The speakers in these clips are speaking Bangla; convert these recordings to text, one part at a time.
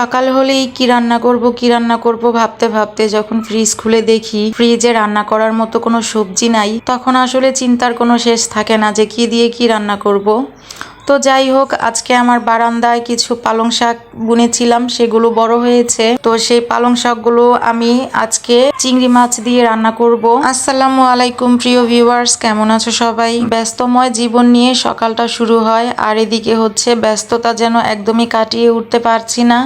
সকাল হলেই কি রান্না করব, কি রান্না করব ভাবতে ভাবতে যখন ফ্রিজ খুলে দেখি ফ্রিজে রান্না করার মতো কোনো সবজি নাই, তখন আসলে চিন্তার কোনো শেষ থাকে না যে কি দিয়ে কি রান্না করব। তো যাই হোক, আজকে আমার বারান্দায় কিছু পালং শাক বুনেছিলাম, সেগুলো বড় হয়েছে। তো সেই পালং শাকগুলো আমি আজকে চিংড়ি মাছ দিয়ে রান্না করব। আসসালামু আলাইকুম প্রিয় ভিউয়ার্স কেমন আছো সবাই? ব্যস্তময় জীবন নিয়ে সকালটা শুরু হয়, আর এদিকে হচ্ছে ব্যস্ততা যেন একদমই কাটিয়ে উঠতে পারছি না,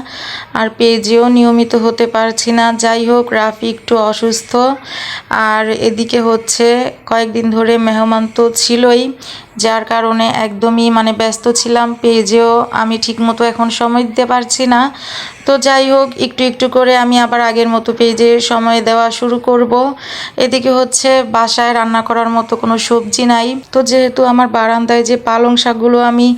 আর পেজেও নিয়মিত হতে পারছি না। যাই হোক, রাফি একটু অসুস্থ, আর এদিকে হচ্ছে কয়েকদিন ধরে মেহমান তো ছিলই, যার কারণে একদমই মানে ব্যস্ত ছিলাম পেজেও আমি ঠিকমতো এখন সময় দিতে পারছি না। তো যাই হোক, একটু একটু করে আমি আবার আগের মতো পেজে সময় দেওয়া শুরু করব। এদিকে হচ্ছে বাসায় রান্না করার মতো কোনো সবজি নাই। তো যেহেতু আমার বারান্দায় যে পালং শাকগুলো আমি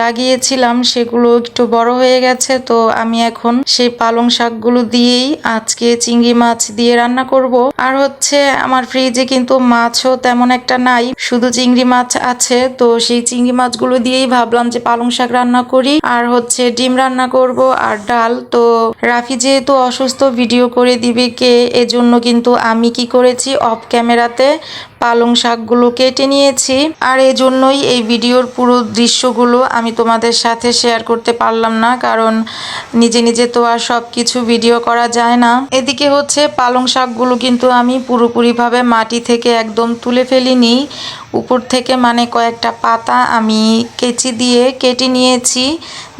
লাগিয়েছিলাম, সেগুলো একটু বড় হয়ে গেছে, তো আমি এখন সেই পালং শাকগুলো দিয়েই আজকে চিংড়ি মাছ দিয়ে রান্না করব। আর হচ্ছে আমার ফ্রিজে কিন্তু মাছও তেমন একটা নাই, শুধু চিংড়ি মাছ আছে, তো সেই চিংড়ি মাছগুলো দিয়েই ভাবলাম যে পালং শাক রান্না করি। আর হচ্ছে ডিম রান্না করব, আর ডাল তো রাফি যেহেতু অসুস্থ ভিডিও করে দিবে কে? এজন্য কিন্তু আমি কি করেছি? অফ ক্যামেরাতে পালং শাকগুলো কেটে নিয়েছি। আর এই জন্যই এই ভিডিওর পুরো দৃশ্যগুলো আমি তোমাদের সাথে শেয়ার করতে পারলাম না, কারণ নিজে নিজে তো আর সব কিছু ভিডিও করা যায় না। এদিকে হচ্ছে পালং শাকগুলো কিন্তু আমি পুরোপুরিভাবে মাটি থেকে একদম তুলে ফেলিনি। উপর থেকে মানে কয়েকটা পাতা আমি কেচি দিয়ে কেটে নিয়েছি,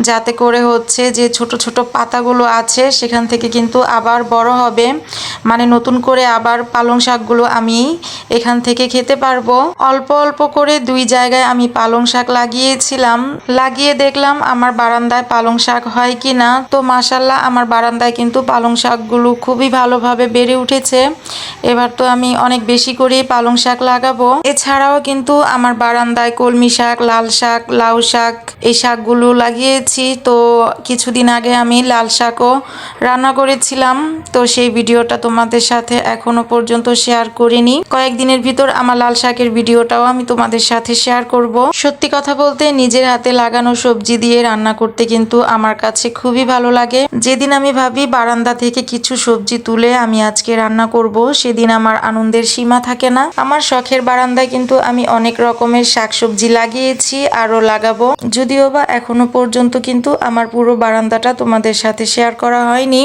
যাতে করে হচ্ছে যে ছোট ছোট পাতাগুলো আছে সেখান থেকে কিন্তু আবার বড় হবে। মানে নতুন করে আবার পালং শাকগুলো আমি এখান থেকে খেতে পারব। অল্প অল্প করে দুই জায়গায় আমি পালং শাক লাগিয়েছিলাম। লাগিয়ে দেখলাম আমার বারান্দায় পালং শাক হয় কি না তো মাসাল্লাহ আমার বারান্দায় কিন্তু পালং শাকগুলো খুবই ভালোভাবে বেড়ে উঠেছে। এবার তো আমি অনেক বেশি করে পালং শাক লাগাবো। এছাড়াও কিন্তু আমার বারান্দায় কলমি শাক, লাল শাক, লাউ শাক এই শাকগুলো লাগিয়েছি। তো কিছুদিন আগে আমি লাল শাকও রান্না করেছিলাম। তো সেই ভিডিওটা তোমাদের সাথে এখনও পর্যন্ত শেয়ার করিনি। কয়েকদিনের ভিতর আমার লাল শাকের ভিডিওটাও আমি তোমাদের সাথে শেয়ার করব। সত্যি কথা বলতে নিজের হাতে লাগানো সবজি দিয়ে রান্না করতে কিন্তু আমার কাছে খুবই ভালো লাগে। যেদিন আমি ভাবি বারান্দা থেকে কিছু সবজি তুলে আমি আজকে রান্না করব, সেদিন আমার আনন্দের সীমা থাকে না। আমার শখের বারান্দায় কিন্তু আমি অনেক রকমের শাকসবজি লাগিয়েছি আরও লাগাবো। যদিও বা এখনও পর্যন্ত কিন্তু আমার পুরো বারান্দাটা তোমাদের সাথে শেয়ার করা হয়নি।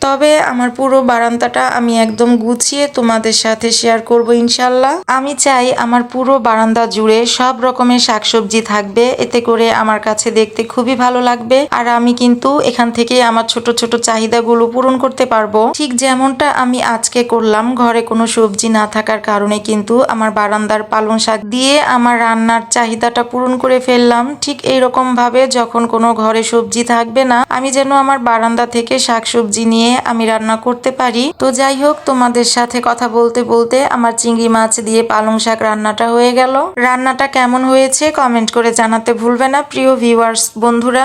তবে আমার পুরো বারান্দাটা আমি একদম গুছিয়ে তোমাদের সাথে শেয়ার করব ইনশাল্লাহ। আমি চাই আমার পুরো বারান্দা জুড়ে সব রকমের শাকসবজি থাকবে। এতে করে আমার কাছে দেখতে খুবই ভালো লাগবে। আর আমি কিন্তু এখান থেকে আমার ছোট ছোট চাহিদাগুলো পূরণ করতে পারব। ঠিক যেমনটা আমি আজকে করলাম, ঘরে কোনো সবজি না থাকার কারণে কিন্তু আমার বারান্দার পালং শাক দিয়ে আমার রান্নার চাহিদাটা পূরণ করে ফেললাম। ঠিক এইরকম ভাবে যখন কোনো ঘরে সবজি থাকবে না, আমি যেন আমার বারান্দা থেকে শাকসবজি নিয়ে আমি রান্না করতে পারি। তো যাই হোক, তোমাদের সাথে কথা বলতে বলতে আমার চিংড়ি মাছ দিয়ে পালং শাক রান্নাটা হয়ে গেল। রান্নাটা কেমন হয়েছে কমেন্ট করে জানাতে ভুলবে না, প্রিয় ভিউয়ার্স বন্ধুরা।